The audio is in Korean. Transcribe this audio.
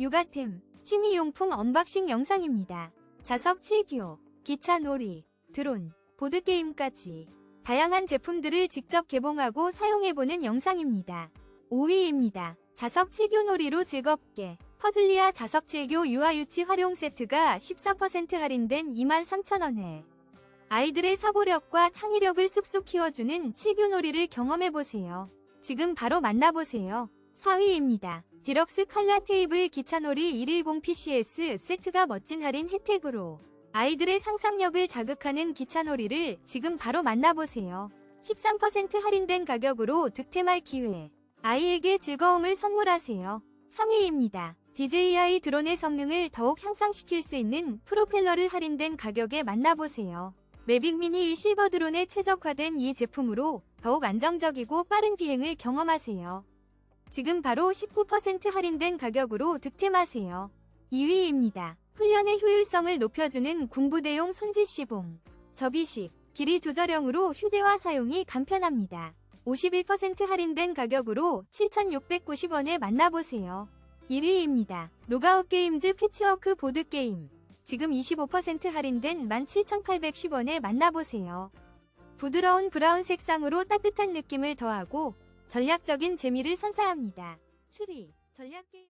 육아템, 취미용품 언박싱 영상입니다. 자석 7교, 기차 놀이, 드론, 보드게임까지 다양한 제품들을 직접 개봉하고 사용해보는 영상입니다. 5위입니다. 자석 7교 놀이로 즐겁게 퍼즐리아 자석 7교 유아유치 활용 세트가 14% 할인된 23,000원에 아이들의 사고력과 창의력을 쑥쑥 키워주는 7교 놀이를 경험해보세요. 지금 바로 만나보세요. 4위입니다. 디럭스 칼라 테이블 기차놀이 110PCS 세트가 멋진 할인 혜택으로 아이들의 상상력을 자극하는 기차놀이를 지금 바로 만나보세요. 13% 할인된 가격으로 득템할 기회. 아이에게 즐거움을 선물하세요. 3위입니다. DJI 드론의 성능을 더욱 향상시킬 수 있는 프로펠러를 할인된 가격에 만나보세요. 매빅 미니 실버 드론에 최적화된 이 제품으로 더욱 안정적이고 빠른 비행을 경험하세요. 지금 바로 19% 할인된 가격으로 득템하세요. 2위입니다. 훈련의 효율성을 높여주는 군부대용 손짓시봉. 접이식, 길이 조절형으로 휴대화 사용이 간편합니다. 51% 할인된 가격으로 7,690원에 만나보세요. 1위입니다. 로가웃 게임즈 패치워크 보드게임. 지금 25% 할인된 17,810원에 만나보세요. 부드러운 브라운 색상으로 따뜻한 느낌을 더하고 전략적인 재미를 선사합니다. 추리, 전략 게임